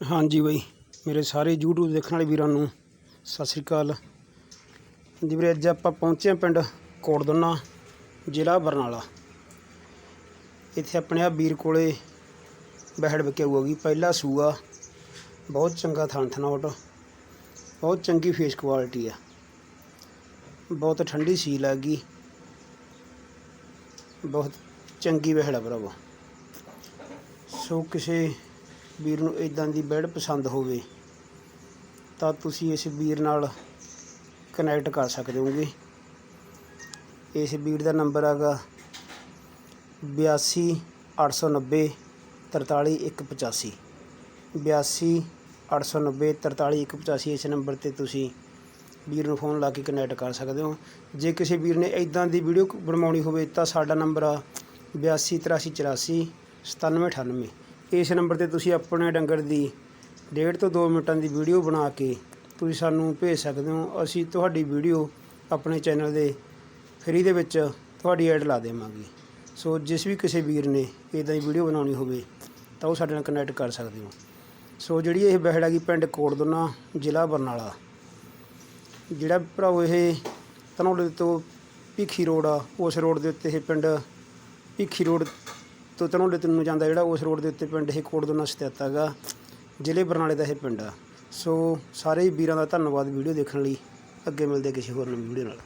ਹਾਂਜੀ ਬਾਈ, ਮੇਰੇ ਸਾਰੇ YouTube ਦੇਖਣ ਵਾਲੇ ਵੀਰਾਂ ਨੂੰ ਸਤਿ ਸ੍ਰੀ ਅਕਾਲ। ਜੀ ਵੀਰੇ, ਅੱਜ ਆਪਾਂ ਪਹੁੰਚੇ ਹਾਂ ਪਿੰਡ ਕੋਟਦੁੰਨਾ, ਜ਼ਿਲ੍ਹਾ ਬਰਨਾਲਾ। ਇੱਥੇ ਆਪਣੇ ਆ ਵੀਰ ਕੋਲੇ ਬਹਿੜ ਵਿਕੇ ਗਈ ਪਹਿਲਾ ਸੂਆ, ਬਹੁਤ ਚੰਗਾ ਥਣ ਥਣਾਉਟ, ਬਹੁਤ ਚੰਗੀ ਫੇਸ ਕੁਆਲਿਟੀ ਆ। ਬਹੁਤ ਠੰਡੀ ਸੀਲ ਗਈ। ਬਹੁਤ ਚੰਗੀ ਵਹਿੜ ਆ ਭਰਾਵਾ। ਸੋ ਕਿਸੇ ਵੀਰ ਨੂੰ ਇਦਾਂ ਦੀ ਬੈਡ ਪਸੰਦ ਹੋਵੇ, ਤਾਂ ਤੁਸੀਂ ਇਸ ਵੀਰ ਨਾਲ ਕਨੈਕਟ ਕਰ ਸਕਦੇ ਹੋਗੇ ਇਸ ਵੀਰ ਦਾ ਨੰਬਰ ਹੈਗਾ 82 890 43185 82 890 43185 ਇਸ ਨੰਬਰ ਤੇ ਤੁਸੀਂ ਵੀਰ ਨੂੰ ਫੋਨ ਲਾ ਕੇ ਕਨੈਕਟ ਕਰ ਸਕਦੇ ਹੋ। ਜੇ ਕਿਸੇ ਵੀਰ ਨੇ ਇਦਾਂ ਦੀ ਵੀਡੀਓ ਬਣਵਾਉਣੀ ਹੋਵੇ, ਤਾਂ ਸਾਡਾ ਨੰਬਰ ਆ 82 83 84 97 98 ਇਸ ਨੰਬਰ ਤੇ ਤੁਸੀਂ ਆਪਣੇ ਡੰਗਰ ਦੀ ਡੇਢ ਤੋਂ 2 ਮਿੰਟਾਂ ਦੀ ਵੀਡੀਓ ਬਣਾ ਕੇ ਤੁਸੀਂ ਸਾਨੂੰ ਭੇਜ ਸਕਦੇ ਹੋ। ਅਸੀਂ ਤੁਹਾਡੀ ਵੀਡੀਓ ਆਪਣੇ ਚੈਨਲ ਦੇ ਫਰੀ ਦੇ ਵਿੱਚ ਤੁਹਾਡੀ ਐਡ ਲਾ ਦੇਵਾਂਗੇ। ਸੋ ਜਿਸ ਵੀ ਕਿਸੇ ਵੀਰ ਨੇ ਇਦਾਂ ਦੀ ਵੀਡੀਓ ਬਣਾਉਣੀ ਹੋਵੇ ਤਾਂ ਉਹ ਸਾਡੇ ਨਾਲ ਕਨੈਕਟ ਕਰ ਸਕਦੇ ਹੋ। ਸੋ ਜਿਹੜੀ ਇਹ ਬਹਿੜ ਹੈਗੀ ਪਿੰਡ ਕੋਟਦੁਨਾ, ਜ਼ਿਲ੍ਹਾ ਬਰਨਾਲਾ। ਜਿਹੜਾ ਭਰਾਓ ਇਹ ਧਨੌਲੇ ਤੋਂ ਭਿੱਖੀ ਰੋਡ ਆ, ਉਸ ਰੋਡ ਦੇ ਉੱਤੇ ਇਹ ਪਿੰਡ ਭਿੱਖੀ ਰੋਡ ਤੋਂ ਧਨੌਲੇ ਤੋਂ ਨੂੰ ਜਾਂਦਾ ਜਿਹੜਾ ਉਸ ਰੋਡ ਦੇ ਉੱਤੇ ਪਿੰਡ ਇਹ ਕੋਟਦੁਨਾ ਸਥਿਤ ਹੈਗਾ, ਜ਼ਿਲ੍ਹੇ ਬਰਨਾਲੇ ਦਾ ਇਹ ਪਿੰਡ ਆ। ਸੋ ਸਾਰੇ ਹੀ ਵੀਰਾਂ ਦਾ ਧੰਨਵਾਦ ਵੀਡੀਓ ਦੇਖਣ ਲਈ। ਅੱਗੇ ਮਿਲਦੇ ਕਿਸੇ ਹੋਰ ਨਵੀਂ ਵੀਡੀਓ ਨਾਲ।